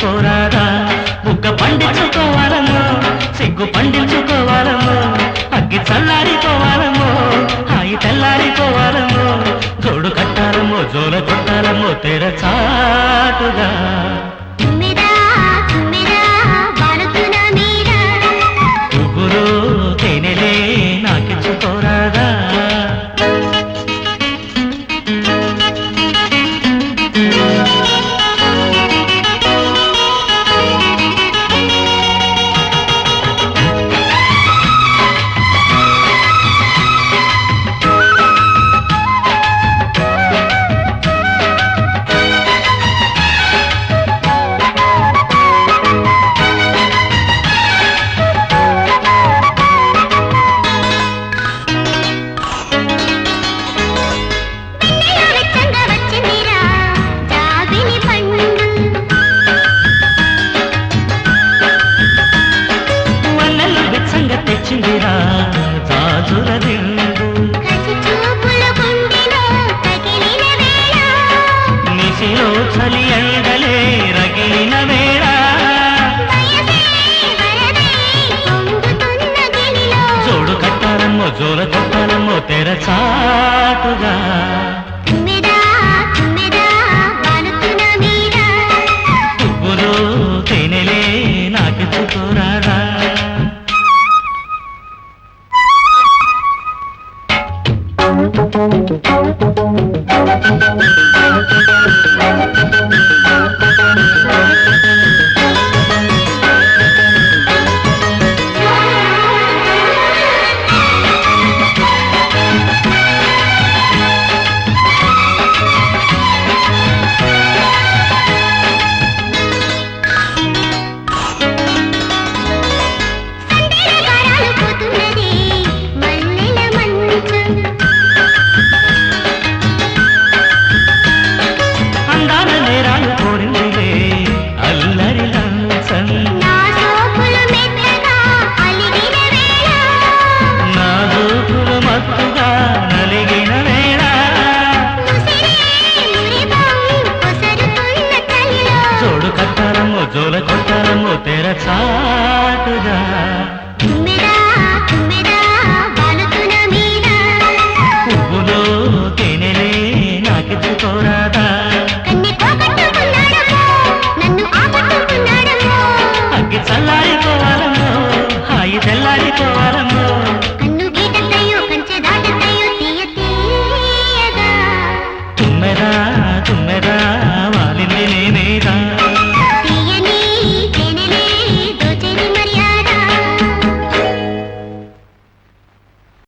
పోరాదా? బుగ్గ పండించుకోవాలము సిగ్గు పండించుకోవాలము అగ్గి చల్లారిపోవాలము హాయి తెల్లారిపోవాలము జోడు కట్టాలము జోల కొట్టాలము తెరచ జోల కొట్టాలమ్మో తెరచాటుగా గుబురు తేనెలే నాకిచ్చుకోరాదా తుమ్మెదా జోల కొట్టరము తెర చాటుగా